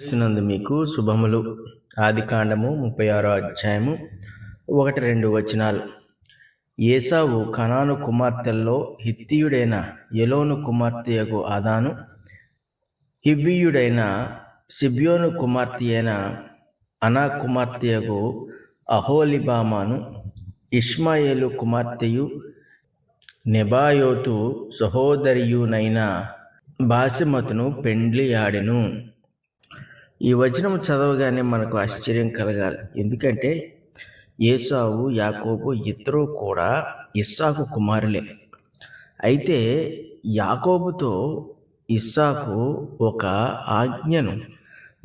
ఇస్తున్నందు మీకు శుభములు. ఆది కాండము ముప్పై ఆరో అధ్యాయము ఒకటి రెండు వచనాలు. ఏసావు కనాను కుమార్తెల్లో హిత్తియుడైన ఎలోను కుమార్తెయకు ఆదాను హివ్వీయుడైన సిబ్యోను కుమార్తె అయిన అనా కుమార్తెయకు అహోలిబామాను ఇష్మాయేలు కుమార్తెయు నెబాయోతు సహోదరియునైన బాసిమతును పెండ్లి ఆడెను ఈ వచనం చదవగానే మనకు ఆశ్చర్యం కలగాలి. ఎందుకంటే ఏసావు యాకోబు ఇద్దరూ కూడా ఇస్సాకు కుమారులే. అయితే యాకోబుతో ఇస్సాకు ఒక ఆజ్ఞను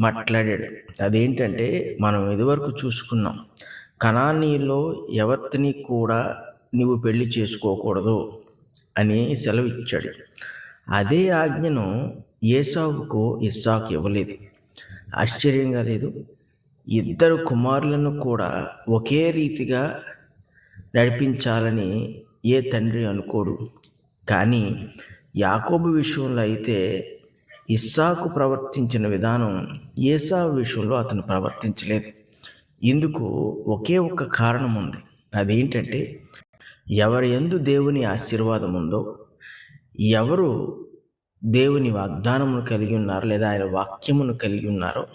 మాట్లాడాడు. అదేంటంటే మనం ఇదివరకు చూసుకున్నాం కణానీలో ఎవరిని కూడా నువ్వు పెళ్ళి చేసుకోకూడదు అని సెలవిచ్చాడు. అదే ఆజ్ఞను ఏసావుకు ఇస్సాకు ఇవ్వలేదు. ఆశ్చర్యంగా లేదు. ఇద్దరు కుమారులను కూడా ఒకే రీతిగా నడిపించాలని ఏ తండ్రి అనుకోడు. కానీ యాకోబు విషయంలో అయితే ఇస్సాకు ప్రవర్తించిన విధానం ఏసా విషయంలో అతను ప్రవర్తించలేదు. ఇందుకు ఒకే ఒక్క కారణం ఉంది. అదేంటంటే ఎవరి ఎందు దేవుని ఆశీర్వాదం ఉందో ఎవరు దేవుని వాగ్దానమును కలిగి ఉన్నారో లేదా ఆయన వాక్యమును కలిగి ఉన్నారో.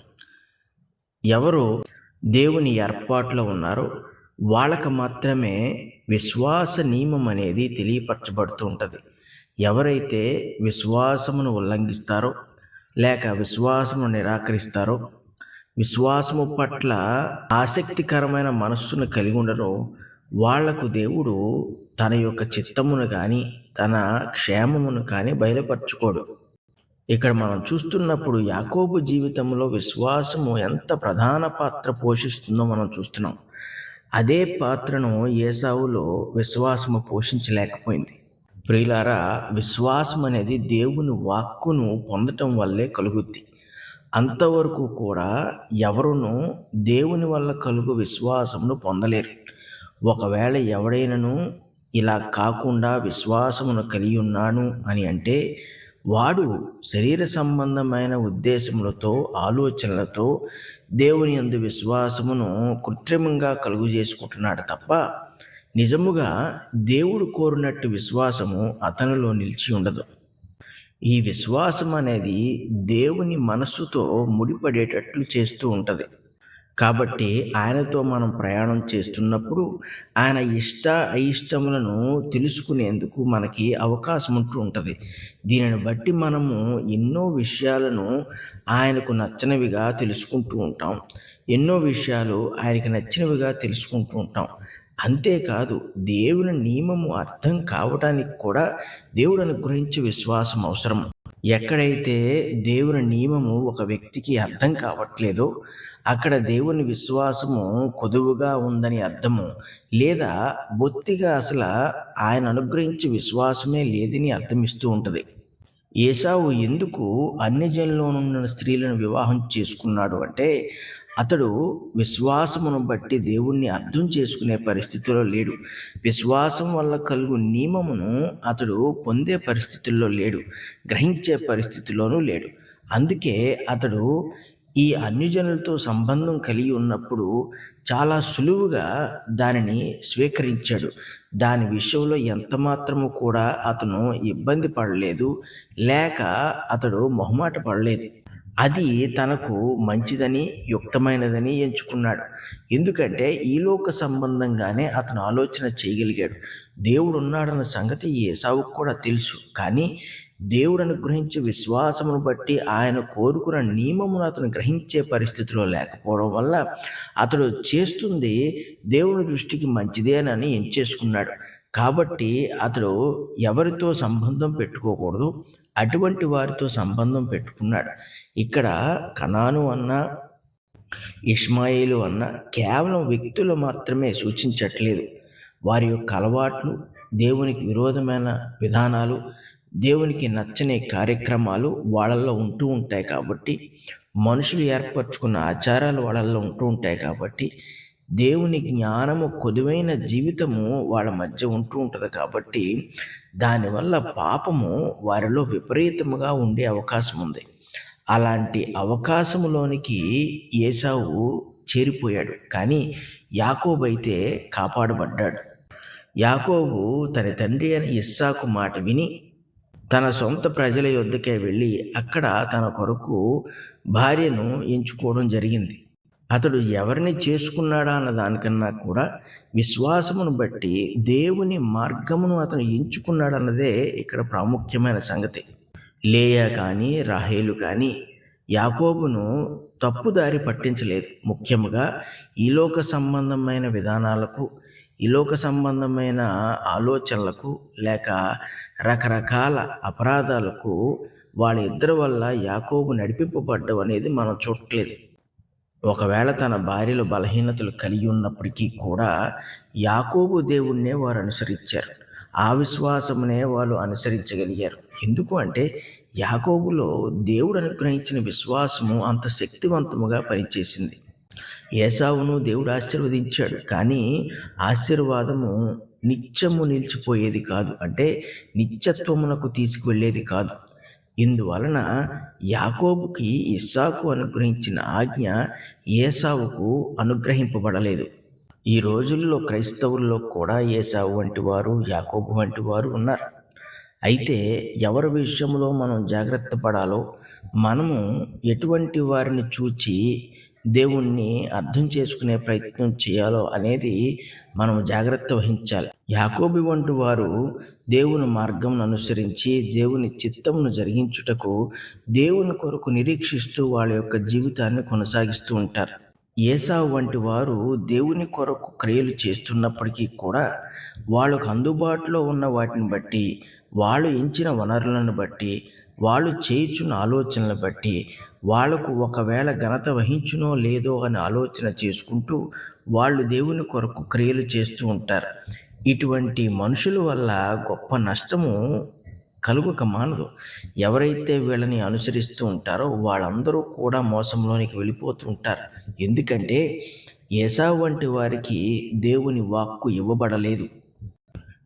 ఎవరు దేవుని ఏర్పాట్లో ఉన్నారో? వాళ్ళకు మాత్రమే విశ్వాస నియమం అనేది తెలియపరచబడుతూ ఉంటుంది. ఎవరైతే విశ్వాసమును ఉల్లంఘిస్తారో లేక విశ్వాసమును నిరాకరిస్తారో విశ్వాసము పట్ల ఆసక్తికరమైన మనస్సును కలిగి ఉండరో వాళ్ళకు దేవుడు తన యొక్క చిత్తమును కానీ తన క్షేమమును కానీ బయలుపరచుకోడు. ఇక్కడ మనం చూస్తున్నప్పుడు యాకోబు జీవితంలో విశ్వాసము ఎంత ప్రధాన పాత్ర పోషిస్తుందో మనం చూస్తున్నాం. అదే పాత్రను ఏసావులో విశ్వాసము పోషించలేకపోయింది. ప్రియులారా విశ్వాసం అనేది దేవుని వాక్కును పొందటం వల్లే కలుగుద్ది. అంతవరకు కూడా ఎవరును దేవుని వల్ల కలుగు విశ్వాసమును పొందలేరు. ఒకవేళ ఎవడైనను ఇలా కాకుండా విశ్వాసమును కలిగి ఉన్నాను అని అంటే వాడు శరీర సంబంధమైన ఉద్దేశములతో ఆలోచనలతో దేవుని అందు విశ్వాసమును కృత్రిమంగా కలుగు చేసుకుంటున్నాడు తప్ప నిజముగా దేవుడు కోరినట్టు విశ్వాసము అతనిలో నిలిచి ఉండదు. ఈ విశ్వాసం అనేది దేవుని మనస్సుతో ముడిపడేటట్లు చేస్తూ ఉంటుంది. కాబట్టి ఆయనతో మనం ప్రయాణం చేస్తున్నప్పుడు ఆయన ఇష్ట అయిష్టములను తెలుసుకునేందుకు మనకి అవకాశం ఉంటూ ఉంటుంది. దీనిని బట్టి మనము ఎన్నో విషయాలను ఆయనకు నచ్చనివిగా తెలుసుకుంటూ ఉంటాం. ఎన్నో విషయాలు ఆయనకి నచ్చినవిగా తెలుసుకుంటూ ఉంటాం. అంతేకాదు దేవుని నియమము అర్థం కావడానికి కూడా దేవుడు అనుగ్రహించే విశ్వాసం అవసరం. ఎక్కడైతే దేవుని నియమము ఒక వ్యక్తికి అర్థం కావట్లేదో అక్కడ దేవుని విశ్వాసము కొదువుగా ఉందని అర్థము. లేదా బొత్తిగా అసలు ఆయన అనుగ్రహించి విశ్వాసమే లేదని అర్థమిస్తూ ఉంటుంది. ఏసావు ఎందుకు అన్ని జన్లోనున్న స్త్రీలను వివాహం చేసుకున్నాడు అంటే అతడు విశ్వాసమును బట్టి దేవుణ్ణి అర్థం చేసుకునే పరిస్థితిలో లేడు. విశ్వాసం వల్ల కలుగు నియమమును అతడు పొందే పరిస్థితుల్లో లేడు గ్రహించే పరిస్థితిలోనూ లేడు. అందుకే అతడు ఈ అన్యజనులతో సంబంధం కలిగి ఉన్నప్పుడు చాలా సులువుగా దానిని స్వీకరించాడు. దాని విషయంలో ఎంత మాత్రము కూడా అతను ఇబ్బంది పడలేదు లేక అతడు మొహమాట పడలేదు. అది తనకు మంచిదని యుక్తమైనదని ఎంచుకున్నాడు. ఎందుకంటే ఈలోక సంబంధంగానే అతను ఆలోచన చేయగలిగాడు. దేవుడు ఉన్నాడన్న సంగతి ఏసావుకు కూడా తెలుసు. కానీ దేవుడు అనుగ్రహించే విశ్వాసమును బట్టి ఆయన కోరుకున్న నియమమును అతను గ్రహించే పరిస్థితిలో లేకపోవడం వల్ల అతడు చేస్తుంది దేవుని దృష్టికి మంచిదేనని ఎంచేసుకున్నాడు. కాబట్టి అతడు ఎవరితో సంబంధం పెట్టుకోకూడదు అటువంటి వారితో సంబంధం పెట్టుకున్నాడు. ఇక్కడ కనాను అన్న ఇష్మాయిలు అన్న కేవలం వ్యక్తులు మాత్రమే సూచించట్లేదు. వారి యొక్క అలవాట్లు దేవునికి విరోధమైన విధానాలు దేవునికి నచ్చని కార్యక్రమాలు వాళ్ళల్లో ఉంటూ ఉంటాయి కాబట్టి మనుషులు ఏర్పరచుకున్న ఆచారాలు వాళ్ళల్లో ఉంటూ ఉంటాయి కాబట్టి దేవుని జ్ఞానము కొదువైన జీవితము వాళ్ళ మధ్య ఉంటూ ఉంటుంది కాబట్టి దానివల్ల పాపము వారిలో విపరీతముగా ఉండే అవకాశం ఉంది. అలాంటి అవకాశంలోనికి ఏసావు చేరిపోయాడు. కానీ యాకోబు అయితే కాపాడబడ్డాడు. యాకోబు తన తండ్రి అని ఇస్సాకు మాట విని తన సొంత ప్రజల యొద్దకే వెళ్ళి అక్కడ తన కొరకు భార్యను ఎంచుకోవడం జరిగింది. అతడు ఎవరిని చేసుకున్నాడా అన్న దానికన్నా కూడా విశ్వాసమును బట్టి దేవుని మార్గమును అతను ఎంచుకున్నాడన్నదే ఇక్కడ ప్రాముఖ్యమైన సంగతి. లేయా కానీ రాహేలు కానీ యాకోబును తప్పుదారి పట్టించలేదు. ముఖ్యంగా ఈలోక సంబంధమైన విధానాలకు ఈలోక సంబంధమైన ఆలోచనలకు లేక రకరకాల అపరాధాలకు వాళ్ళ ఇద్దరి వల్ల యాకోబు నడిపింపబడ్డం అనేది మనం చూడలేదు ఒకవేళ తన భార్యలు బలహీనతలు కలిగి ఉన్నప్పటికీ కూడా యాకోబు దేవుణ్ణే వారు అనుసరించారు. ఆ విశ్వాసమునే వాళ్ళు అనుసరించగలిగారు. ఎందుకు అంటే యాకోబులో దేవుడు అనుగ్రహించిన విశ్వాసము అంత శక్తివంతముగా పనిచేసింది. ఏసావును దేవుడు ఆశీర్వదించాడు కానీ ఆశీర్వాదము నిత్యము నిలిచిపోయేది కాదు అంటే నిత్యత్వమునకు తీసుకువెళ్ళేది కాదు. ఇందువలన యాకోబుకి ఇస్సాకు అనుగ్రహించిన ఆజ్ఞ ఏసావుకు అనుగ్రహింపబడలేదు. ఈ రోజుల్లో క్రైస్తవుల్లో కూడా ఏసావు వంటి వారు యాకోబు వంటి వారు ఉన్నారు. అయితే ఎవరి విషయంలో మనం జాగ్రత్త పడాలో మనము ఎటువంటి వారిని చూచి దేవుణ్ణి అర్థం చేసుకునే ప్రయత్నం చేయాలో అనేది మనం జాగ్రత్త వహించాలి. యాకోబి వంటి వారు దేవుని మార్గం అనుసరించి దేవుని చిత్తమును జరిగించుటకు దేవుని కొరకు నిరీక్షిస్తూ వాళ్ళ యొక్క జీవితాన్ని కొనసాగిస్తూ ఉంటారు. ఏసావు వంటి వారు దేవుని కొరకు క్రియలు చేస్తున్నప్పటికీ కూడా వాళ్ళకు అందుబాటులో ఉన్న వాటిని బట్టి వాళ్ళు ఎంచిన వనరులను బట్టి వాళ్ళు చేయుచున్న ఆలోచనలు బట్టి వాళ్ళకు ఒకవేళ ఘనత వహించునో లేదో అని ఆలోచన చేసుకుంటూ వాళ్ళు దేవుని కొరకు క్రియలు చేస్తూ ఉంటారు. ఇటువంటి మనుషుల వల్ల గొప్ప నష్టము కలుగక మానదు. ఎవరైతే వీళ్ళని అనుసరిస్తూ ఉంటారో వాళ్ళందరూ కూడా మోసంలోనికి వెళ్ళిపోతూ ఉంటారు. ఎందుకంటే ఏసా వంటి వారికి దేవుని వాక్కు ఇవ్వబడలేదు.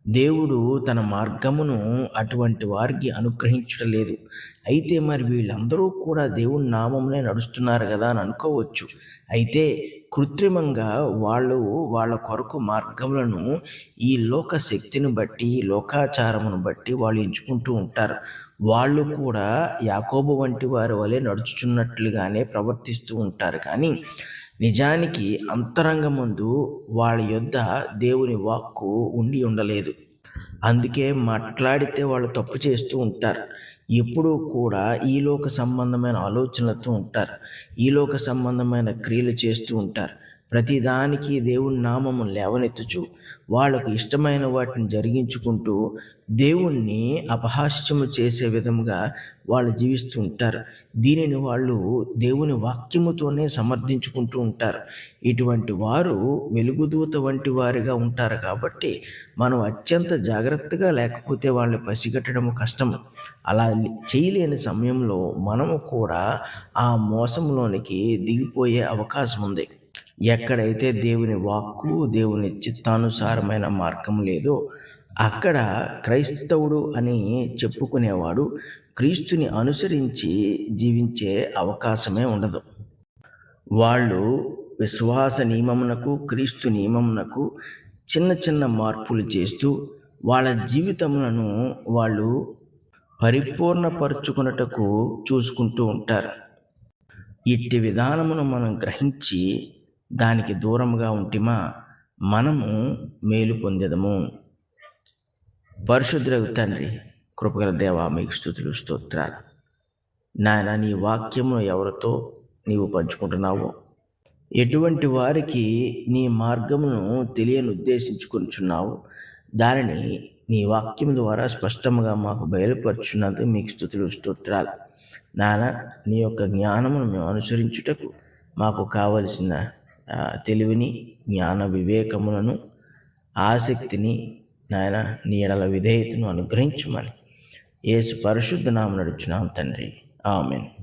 దేవుడు తన మార్గమును అటువంటి వారికి అనుగ్రహించడలేదు అయితే మరి వీళ్ళందరూ కూడా దేవుని నామంలో నడుస్తున్నారు కదా అని అనుకోవచ్చు. అయితే కృత్రిమంగా వాళ్ళు వాళ్ళ కొరకు మార్గములను ఈ లోక శక్తిని బట్టి లోకాచారమును బట్టి వాళ్ళు ఎంచుకుంటూ ఉంటారు. వాళ్ళు కూడా యాకోబు వంటి వారి వలె నడుచుచున్నట్లుగానే ప్రవర్తిస్తూ ఉంటారు. కానీ నిజానికి అంతరంగముందు వాళ్ళ యొద్ద దేవుని వాక్కు ఉండి ఉండలేదు. అందుకే మాట్లాడితే వాళ్ళు తప్పు చేస్తూ ఉంటారు. ఎప్పుడూ కూడా ఈలోక సంబంధమైన ఆలోచనలతో ఉంటారు. ఈలోక సంబంధమైన క్రియలు చేస్తూ ఉంటారు. ప్రతిదానికి దేవుని నామము లేవనెత్తుచు వాళ్ళకు ఇష్టమైన వాటిని జరిగించుకుంటూ దేవుణ్ణి అపహాస్యము చేసే విధంగా వాళ్ళు జీవిస్తూ ఉంటారు. దీనిని వాళ్ళు దేవుని వాక్యముతోనే సమర్థించుకుంటూ ఉంటారు. ఇటువంటి వారు వెలుగుదూత వంటి వారిగా ఉంటారు కాబట్టి మనం అత్యంత జాగ్రత్తగా లేకపోతే వాళ్ళని పసిగట్టడం కష్టం అలా చేయలేని సమయంలో మనము కూడా ఆ మోసంలోనికి దిగిపోయే అవకాశం ఉంది. ఎక్కడైతే దేవుని వాక్కు దేవుని చిత్తానుసారమైన మార్గం లేదో అక్కడ క్రైస్తవుడు అని చెప్పుకునేవాడు క్రీస్తుని అనుసరించి జీవించే అవకాశమే ఉండదు. వాళ్ళు విశ్వాస నియమమునకు క్రీస్తు నియమమునకు చిన్న చిన్న మార్పులు చేస్తూ వాళ్ళ జీవితములను వాళ్ళు పరిపూర్ణపరుచుకున్నటకు చూసుకుంటూ ఉంటారు. ఇట్టి విధానమును మనం గ్రహించి దానికి దూరంగా ఉంటిమా? మనము మేలు పొందెదము. పరిశుద్ధులకు తండ్రి కృపగల దేవ మీకు స్థుతులు స్తోత్రాలు. నాయన నీ వాక్యమును ఎవరితో నీవు పంచుకుంటున్నావో? ఎటువంటి వారికి నీ మార్గమును తెలియని ఉద్దేశించుకొనిచున్నావు? దానిని నీ వాక్యం ద్వారా స్పష్టంగా మాకు బయలుపరుచున్నందుకు మీకు స్థుతులు స్తోత్రాలు. నాన్న నీ యొక్క జ్ఞానమును మేము అనుసరించుటకు మాకు కావలసిన తెలివిని జ్ఞాన వివేకములను ఆసక్తిని నాయన నీడల విధేయతను అనుగ్రహించమని. ఏసు పరిశుద్ధ నామ నడుచున్నాం తండ్రి. ఆమెన్.